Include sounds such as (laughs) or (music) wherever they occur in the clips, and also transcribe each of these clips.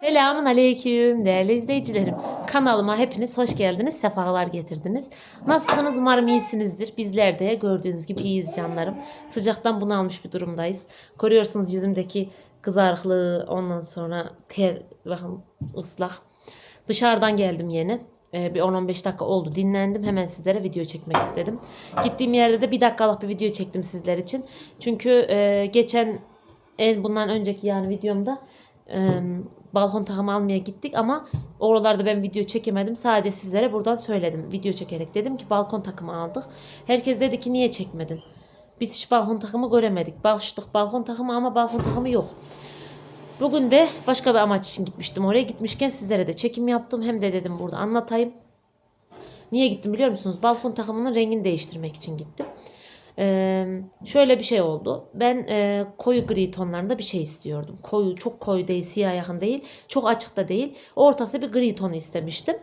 Selamun aleyküm değerli izleyicilerim. Kanalıma hepiniz hoş geldiniz, sefalar getirdiniz. Nasılsınız? Umarım iyisinizdir. Bizler de gördüğünüz gibi iyiyiz canlarım. Sıcaktan bunalmış bir durumdayız. Görüyorsunuz yüzümdeki kızarıklığı, ondan sonra ter, bakın ıslak. Dışarıdan geldim yeni. Ee, bir 10-15 dakika oldu dinlendim. Hemen sizlere video çekmek istedim. Gittiğim yerde de bir dakikalık bir video çektim sizler için. Çünkü e, geçen en bundan önceki yani videomda e, balkon takımı almaya gittik ama oralarda ben video çekemedim. Sadece sizlere buradan söyledim. Video çekerek dedim ki balkon takımı aldık. Herkes dedi ki niye çekmedin? Biz hiç balkon takımı göremedik. Başlık balkon takımı ama balkon takımı yok. Bugün de başka bir amaç için gitmiştim oraya. Gitmişken sizlere de çekim yaptım. Hem de dedim burada anlatayım. Niye gittim biliyor musunuz? Balkon takımının rengini değiştirmek için gittim. Ee, şöyle bir şey oldu. Ben e, koyu gri tonlarında bir şey istiyordum. Koyu, çok koyu değil, siyah yakın değil. Çok açık da değil. Ortası bir gri tonu istemiştim.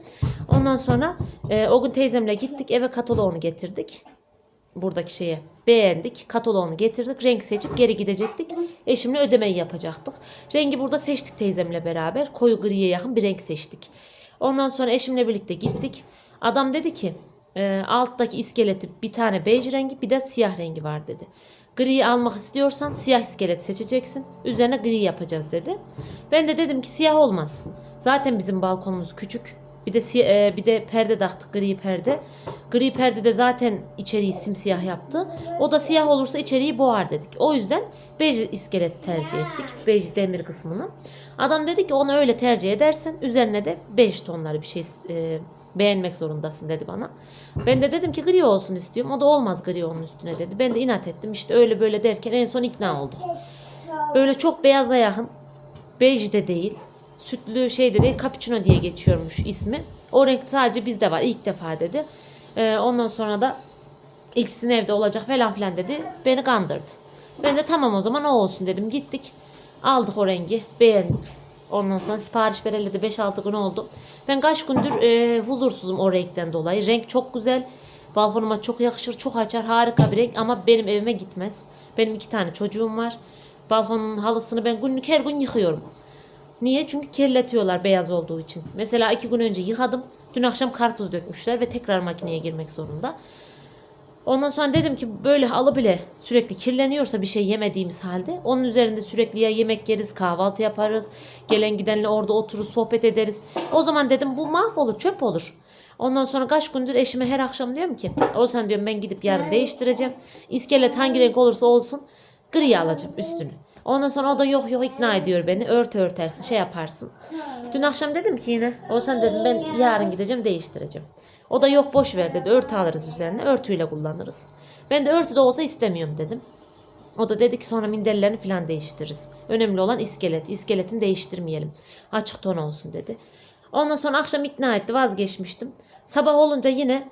Ondan sonra e, o gün teyzemle gittik. Eve kataloğunu getirdik. Buradaki şeye beğendik. Kataloğunu getirdik. Renk seçip geri gidecektik. Eşimle ödemeyi yapacaktık. Rengi burada seçtik teyzemle beraber. Koyu griye yakın bir renk seçtik. Ondan sonra eşimle birlikte gittik. Adam dedi ki e, alttaki iskeleti bir tane bej rengi bir de siyah rengi var dedi. Griyi almak istiyorsan siyah iskelet seçeceksin. Üzerine gri yapacağız dedi. Ben de dedim ki siyah olmaz. Zaten bizim balkonumuz küçük. Bir de e, bir de perde taktık gri perde. Gri perde de zaten içeriği simsiyah yaptı. O da siyah olursa içeriği boğar dedik. O yüzden bej iskelet tercih ettik. Bej demir kısmını. Adam dedi ki onu öyle tercih edersen üzerine de bej tonları bir şey e, beğenmek zorundasın dedi bana. Ben de dedim ki gri olsun istiyorum. O da olmaz gri onun üstüne dedi. Ben de inat ettim. İşte öyle böyle derken en son ikna olduk. Böyle çok beyaza yakın. Bej de değil. Sütlü şey de değil. Cappuccino diye geçiyormuş ismi. O renk sadece bizde var. ilk defa dedi. Ee, ondan sonra da ikisinin evde olacak falan filan dedi. Beni kandırdı. Ben de tamam o zaman o olsun dedim. Gittik. Aldık o rengi. Beğendik. Ondan sonra sipariş vereli de 5-6 gün oldu. Ben kaç gündür e, huzursuzum o renkten dolayı. Renk çok güzel. Balkonuma çok yakışır, çok açar. Harika bir renk ama benim evime gitmez. Benim iki tane çocuğum var. Balkonun halısını ben günlük her gün yıkıyorum. Niye? Çünkü kirletiyorlar beyaz olduğu için. Mesela iki gün önce yıkadım. Dün akşam karpuz dökmüşler ve tekrar makineye girmek zorunda. Ondan sonra dedim ki böyle halı bile sürekli kirleniyorsa bir şey yemediğimiz halde onun üzerinde sürekli ya yemek yeriz, kahvaltı yaparız, gelen gidenle orada otururuz, sohbet ederiz. O zaman dedim bu mahvolur, çöp olur. Ondan sonra kaç gündür eşime her akşam diyorum ki olsan diyorum ben gidip yarın değiştireceğim. İskelet hangi renk olursa olsun gri alacağım üstünü. Ondan sonra o da yok yok ikna ediyor beni. Örtü örtersin şey yaparsın. Dün akşam dedim ki yine olsan dedim ben yarın gideceğim değiştireceğim. O da yok boş ver dedi. Örtü alırız üzerine. Örtüyle kullanırız. Ben de örtü de olsa istemiyorum dedim. O da dedi ki sonra minderlerini falan değiştiririz. Önemli olan iskelet. İskeletini değiştirmeyelim. Açık ton olsun dedi. Ondan sonra akşam ikna etti vazgeçmiştim. Sabah olunca yine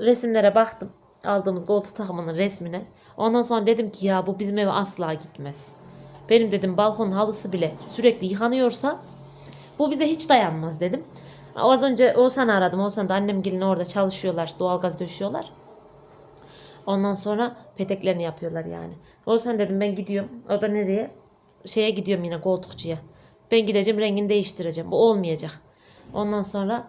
resimlere baktım. Aldığımız koltuk takımının resmine. Ondan sonra dedim ki ya bu bizim eve asla gitmez. Benim dedim balkon halısı bile sürekli yıkanıyorsa bu bize hiç dayanmaz dedim. Az önce Oğuzhan'ı aradım. Oğuzhan da annem gelin orada çalışıyorlar. Doğalgaz döşüyorlar. Ondan sonra peteklerini yapıyorlar yani. Oğuzhan dedim ben gidiyorum. O da nereye? Şeye gidiyorum yine koltukçuya. Ben gideceğim rengini değiştireceğim. Bu olmayacak. Ondan sonra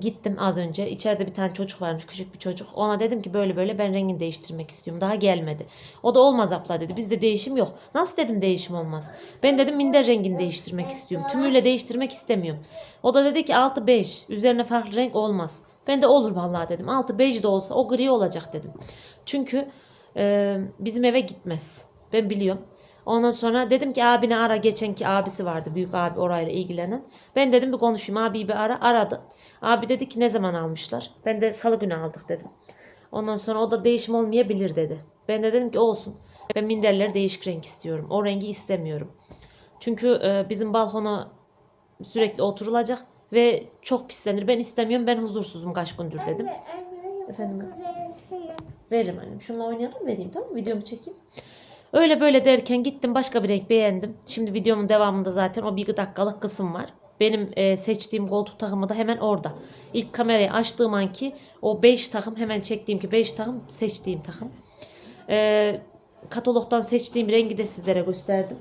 gittim az önce. İçeride bir tane çocuk varmış. Küçük bir çocuk. Ona dedim ki böyle böyle ben rengini değiştirmek istiyorum. Daha gelmedi. O da olmaz abla dedi. Bizde değişim yok. Nasıl dedim değişim olmaz. Ben dedim minder rengini değiştirmek istiyorum. Tümüyle değiştirmek istemiyorum. O da dedi ki altı bej. Üzerine farklı renk olmaz. Ben de olur vallahi dedim. Altı bej de olsa o gri olacak dedim. Çünkü e, bizim eve gitmez. Ben biliyorum. Ondan sonra dedim ki abine ara geçenki abisi vardı büyük abi orayla ilgilenen. Ben dedim bir konuşayım abi bir ara aradı. Abi dedi ki ne zaman almışlar? Ben de salı günü aldık dedim. Ondan sonra o da değişim olmayabilir dedi. Ben de dedim ki olsun. Ben minderleri değişik renk istiyorum. O rengi istemiyorum. Çünkü e, bizim balkona sürekli oturulacak ve çok pislenir. Ben istemiyorum. Ben huzursuzum kaç gündür dedim. Efendim? Veririm annem. Şununla oynayalım vereyim tamam mı? Videomu çekeyim. Öyle böyle derken gittim başka bir renk beğendim. Şimdi videomun devamında zaten o bir dakikalık kısım var. Benim e, seçtiğim koltuk takımı da hemen orada. İlk kamerayı açtığım anki o 5 takım hemen çektiğim ki 5 takım seçtiğim takım. E, katalogdan seçtiğim rengi de sizlere gösterdim.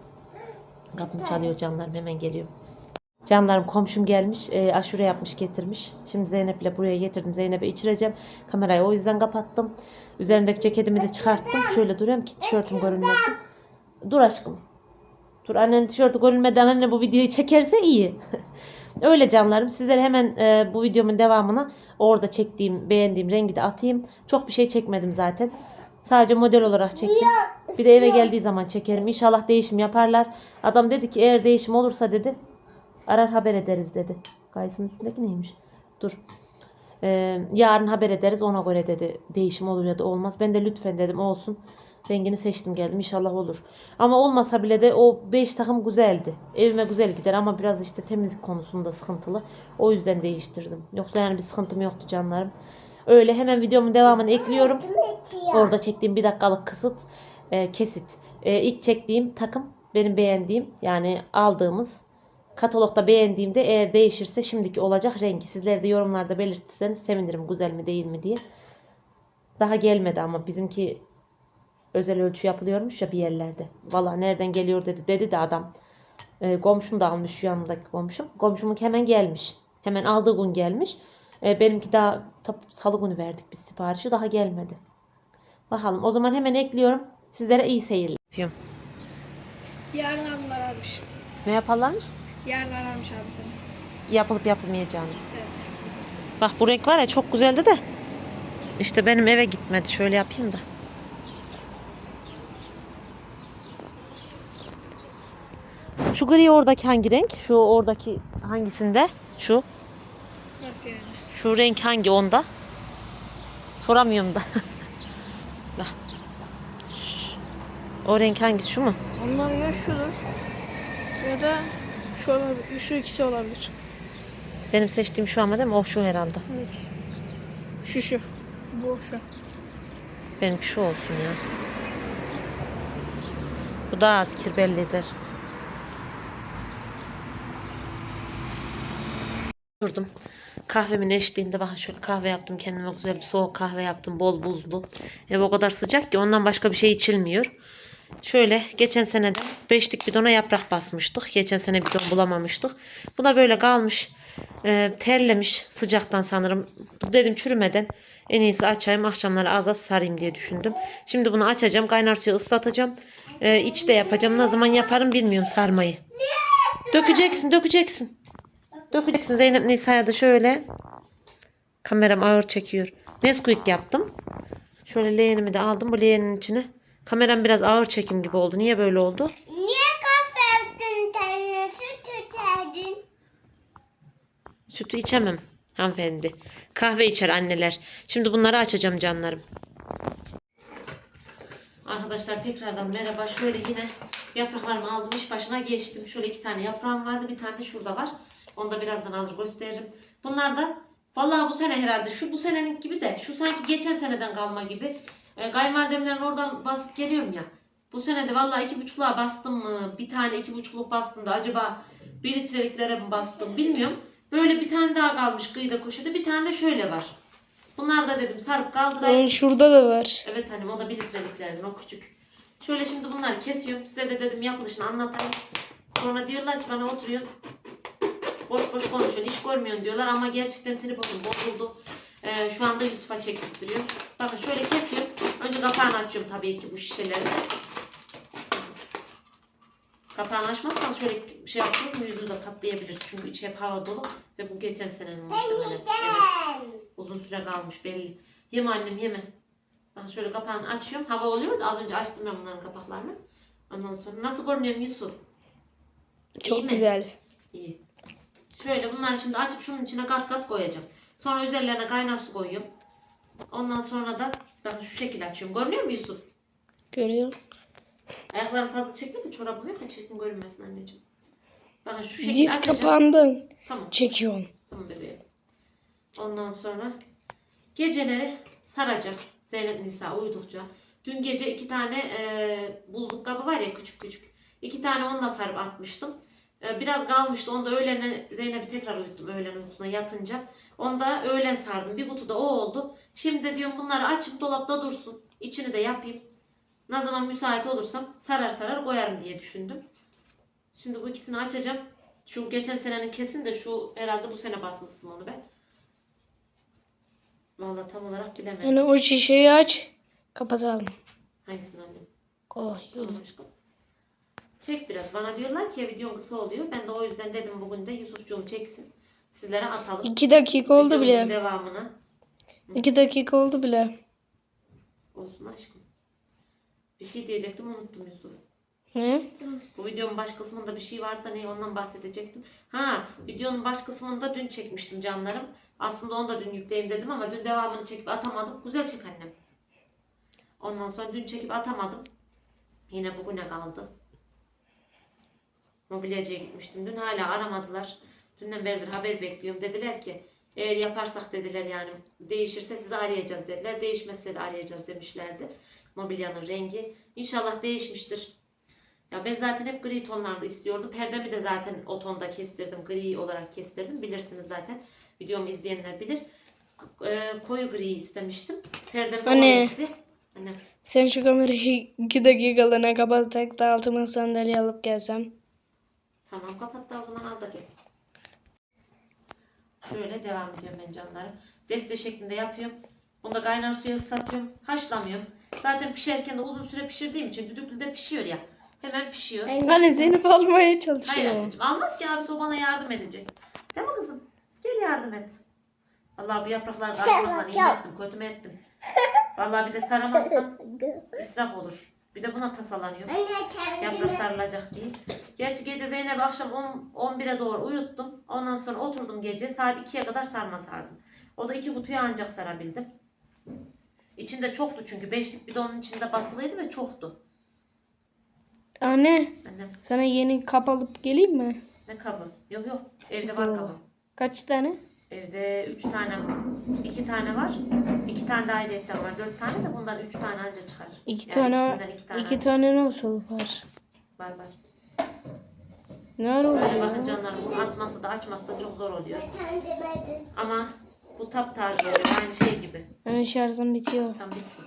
Kapım çalıyor canlarım hemen geliyorum. Canlarım komşum gelmiş. E, aşure yapmış getirmiş. Şimdi Zeynep'le buraya getirdim. Zeynep'e içireceğim. Kamerayı o yüzden kapattım. Üzerindeki ceketimi de çıkarttım. Şöyle duruyorum ki tişörtüm görünmesin. Dur aşkım. Dur annen tişörtü görünmeden anne bu videoyu çekerse iyi. (laughs) Öyle canlarım. Sizlere hemen e, bu videomun devamına orada çektiğim, beğendiğim rengi de atayım. Çok bir şey çekmedim zaten. Sadece model olarak çektim. Bir de eve geldiği zaman çekerim. İnşallah değişim yaparlar. Adam dedi ki eğer değişim olursa dedi arar haber ederiz dedi. Gayesinin üstündeki neymiş? Dur. Ee, yarın haber ederiz ona göre dedi. Değişim olur ya da olmaz. Ben de lütfen dedim olsun. Rengini seçtim geldim inşallah olur. Ama olmasa bile de o 5 takım güzeldi. Evime güzel gider ama biraz işte temizlik konusunda sıkıntılı. O yüzden değiştirdim. Yoksa yani bir sıkıntım yoktu canlarım. Öyle hemen videomun devamını ekliyorum. Orada çektiğim bir dakikalık kısıt e, kesit. E, ilk çektiğim takım benim beğendiğim yani aldığımız katalogda beğendiğimde eğer değişirse şimdiki olacak rengi. Sizler de yorumlarda belirtirseniz sevinirim güzel mi değil mi diye. Daha gelmedi ama bizimki özel ölçü yapılıyormuş ya bir yerlerde. Valla nereden geliyor dedi. Dedi de adam. E, komşum da almış şu yanındaki komşum. Komşumun hemen gelmiş. Hemen aldığı gün gelmiş. E, benimki daha tap, salı günü verdik biz siparişi. Daha gelmedi. Bakalım. O zaman hemen ekliyorum. Sizlere iyi seyirler. Yarın abim ararmış. Ne yaparlarmış? Yarın ararmış abi seni. Yapılıp yapılmayacağını. Evet. Bak bu renk var ya çok güzeldi de. İşte benim eve gitmedi. Şöyle yapayım da. Şu gri oradaki hangi renk? Şu oradaki hangisinde? Şu. Nasıl yani? Şu renk hangi onda? Soramıyorum da. (laughs) Bak. O renk hangisi şu mu? Onlar ya şudur. Ya da şu olabilir. Şu ikisi olabilir. Benim seçtiğim şu ama değil mi? O şu herhalde. Evet. Şu şu. Bu şu. Benimki şu olsun ya. Bu daha az kir bellidir. Durdum. Kahvemin eşliğinde bakın şöyle kahve yaptım kendime güzel bir soğuk kahve yaptım bol buzlu. Ev o kadar sıcak ki ondan başka bir şey içilmiyor. Şöyle geçen seneden beşlik bidona yaprak basmıştık. Geçen sene bidon bulamamıştık. Bu da böyle kalmış. e, terlemiş sıcaktan sanırım. Dedim çürümeden en iyisi açayım akşamları az az sarayım diye düşündüm. Şimdi bunu açacağım. Kaynar suya ıslatacağım. E, içte yapacağım. Ne zaman yaparım bilmiyorum sarmayı. Dökeceksin dökeceksin. Dökeceksin Zeynep Nisa'ya da şöyle. Kameram ağır çekiyor. Nesquik yaptım. Şöyle leğenimi de aldım bu leğenin içine. Kameram biraz ağır çekim gibi oldu. Niye böyle oldu? Niye kahve yaptın kendine süt içerdin? Sütü içemem hanımefendi. Kahve içer anneler. Şimdi bunları açacağım canlarım. Arkadaşlar tekrardan merhaba. Şöyle yine yapraklarımı aldım. iş başına geçtim. Şöyle iki tane yaprağım vardı. Bir tane de şurada var. Onu da birazdan alır gösteririm. Bunlar da vallahi bu sene herhalde. Şu bu senenin gibi de. Şu sanki geçen seneden kalma gibi. E, kayınvalidemlerin oradan basıp geliyorum ya. Bu sene de vallahi iki buçukluğa bastım mı? Bir tane iki buçukluk bastım da acaba bir litreliklere mi bastım bilmiyorum. Böyle bir tane daha kalmış kıyıda köşede. Bir tane de şöyle var. Bunlar da dedim sarıp kaldırayım. şurada da var. Evet hanım o da bir litreliklerden o küçük. Şöyle şimdi bunları kesiyorum. Size de dedim yapılışını anlatayım. Sonra diyorlar ki bana oturuyorsun. Boş boş konuşuyorsun. iş görmüyorsun diyorlar ama gerçekten tripodum bozuldu. Ee, şu anda Yusuf'a çektirtiyor. Bakın şöyle kesiyorum. Önce kapağını açıyorum tabii ki bu şişelerin. Kapağını açmazsan şöyle şey yapıyoruz mu yüzü de patlayabilir. Çünkü içi hep hava dolu. Ve bu geçen senenin muhtemelen. Evet. Uzun süre kalmış belli. Yeme annem yeme. Bakın şöyle kapağını açıyorum. Hava oluyor da az önce açtım ben bunların kapaklarını. Ondan sonra nasıl görünüyorum Yusuf? İyi mi? güzel. İyi. Şöyle bunları şimdi açıp şunun içine kat kat koyacağım. Sonra üzerlerine kaynar su koyuyorum. Ondan sonra da bakın şu şekilde açıyorum. Görünüyor mu Yusuf? Görüyor. Ayaklarım fazla çekme de çorabım yok çirkin görünmesin anneciğim. Bakın şu şekilde Diz açacağım. kapağından Tamam. çekiyorsun. Tamam bebeğim. Ondan sonra geceleri saracağım. Zeynep Nisa uyudukça. Dün gece iki tane e, buzluk kabı var ya küçük küçük. İki tane onunla sarıp atmıştım. E, biraz kalmıştı. Onu da öğlene Zeynep'i tekrar uyuttum öğlen uykusuna yatınca. Onu da öğlen sardım. Bir kutu da o oldu. Şimdi de diyorum bunları açıp dolapta dursun. İçini de yapayım. Ne zaman müsait olursam sarar sarar koyarım diye düşündüm. Şimdi bu ikisini açacağım. Şu geçen senenin kesin de şu herhalde bu sene basmışsın onu be. Vallahi tam olarak bilemedim. Yani o şişeyi aç. Kapatalım. Hangisini annem? Oy. Tamam aşkım. Çek biraz. Bana diyorlar ki videon kısa oluyor. Ben de o yüzden dedim bugün de Yusufcuğum çeksin. Sizlere atalım. İki dakika oldu Videomuzun bile. devamını. İki dakika oldu bile. Olsun aşkım. Bir şey diyecektim unuttum Yusuf. Hı? Bu videonun baş kısmında bir şey vardı da ne ondan bahsedecektim. Ha videonun baş kısmında dün çekmiştim canlarım. Aslında onu da dün yükleyeyim dedim ama dün devamını çekip atamadım. Güzel çek annem. Ondan sonra dün çekip atamadım. Yine bugüne kaldı. Mobilyacıya gitmiştim. Dün hala aramadılar. Dünden beridir haber bekliyorum. Dediler ki eğer yaparsak dediler yani değişirse sizi arayacağız dediler. Değişmezse de arayacağız demişlerdi. Mobilyanın rengi. İnşallah değişmiştir. Ya ben zaten hep gri tonlarda istiyordum. Perdemi de zaten o tonda kestirdim. Gri olarak kestirdim. Bilirsiniz zaten. Videomu izleyenler bilir. E, koyu gri istemiştim. Perdem de Anne. Annem. Sen şu kamerayı (laughs) iki dakikalığına kapat tek de altıma sandalye alıp gelsem. Tamam kapat da o zaman al da gel. Şöyle devam ediyorum ben canlarım. Deste şeklinde yapıyorum. Bunu da kaynar suya ıslatıyorum. Haşlamıyorum. Zaten pişerken de uzun süre pişirdiğim için düdüklüde pişiyor ya. Hemen pişiyor. Anne Zeynep almaya Hayır çalışıyor. anneciğim almaz ki abisi o bana yardım edecek. Değil mi kızım? Gel yardım et. Vallahi bu yaprakları açmakla iyi ettim, kötü mü ettim. Vallahi bir de saramazsam (laughs) israf olur. Bir de buna kendime. Yaprak sarılacak değil. Gerçi gece Zeynep akşam 10, 11'e doğru uyuttum. Ondan sonra oturdum gece saat 2'ye kadar sarma sardım. O da iki kutuyu ancak sarabildim. İçinde çoktu çünkü. Beşlik bidonun içinde basılıydı ve çoktu. Anne Annem sana yeni kap alıp geleyim mi? ne kabı? Yok yok evde var kabım. Kaç tane? Evde üç tane, iki tane var. İki tane de ayrıyetten var. Dört tane de bundan üç tane anca çıkar. İki Yani tane, iki tane, iki tane nasıl var? var var. Ne ara Böyle oluyor? bakın canlar bu atması da açması da çok zor oluyor. Ama bu taptaze oluyor. Aynı şey gibi. Anne şarjım bitiyor. Tam bitsin.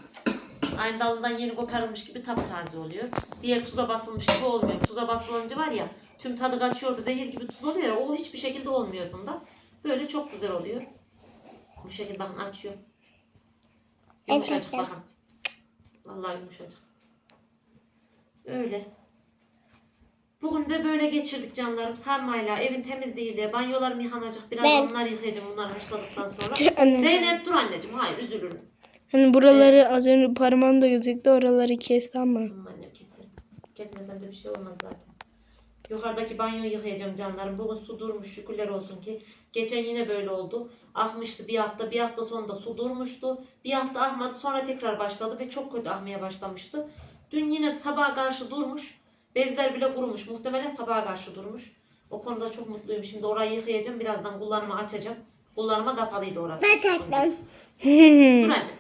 Aynı dalından yeni koparılmış gibi taptaze oluyor. Diğer tuza basılmış gibi olmuyor. Tuza basılınca var ya tüm tadı kaçıyor da zehir gibi tuz oluyor ya o hiçbir şekilde olmuyor bunda. Böyle çok güzel oluyor. Bu şekilde bakın açıyor. Yumuşacık bakın. Vallahi yumuşacık. Öyle. Bugün de böyle geçirdik canlarım. Sarmayla, evin temizliğiyle, banyolarım yıkanacak. Biraz Ben- onları yıkayacağım bunları haşladıktan sonra. (laughs) Anne. Zeynep dur anneciğim. Hayır üzülürüm. Hani buraları az önce parmağımda gözüktü oraları kes tamam mı? Tamam annem keserim. Kesmesem de bir şey olmaz zaten. Yukarıdaki banyoyu yıkayacağım canlarım. Bugün su durmuş şükürler olsun ki. Geçen yine böyle oldu. Akmıştı bir hafta. Bir hafta sonunda su durmuştu. Bir hafta akmadı sonra tekrar başladı ve çok kötü akmaya başlamıştı. Dün yine sabaha karşı durmuş. Bezler bile kurumuş. Muhtemelen sabaha karşı durmuş. O konuda çok mutluyum. Şimdi orayı yıkayacağım. Birazdan kullanıma açacağım. Kullanıma kapalıydı orası. Ben tatlım. Dur anne.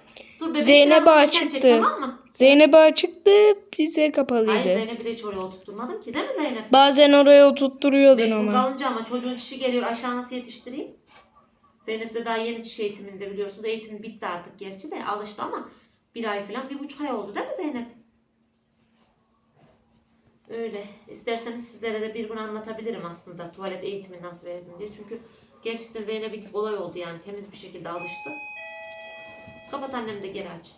Dur bebeğim. Zeynep birazdan sen çek, çıktı. Tamam mı? Zeynep ağa çıktı bize Hayır kapalıydı. Zeynep'i de hiç oraya oturtturmadım ki değil mi Zeynep? Bazen oraya oturtturuyordun Mecbur ama. kalınca ama çocuğun çişi geliyor aşağı nasıl yetiştireyim? Zeynep de daha yeni çiş eğitiminde biliyorsunuz. Eğitim bitti artık gerçi de alıştı ama bir ay falan bir buçuk ay oldu değil mi Zeynep? Öyle. İsterseniz sizlere de bir gün anlatabilirim aslında tuvalet eğitimi nasıl verdim diye. Çünkü gerçekten Zeynep'inki kolay oldu yani temiz bir şekilde alıştı. Kapat annem de geri aç.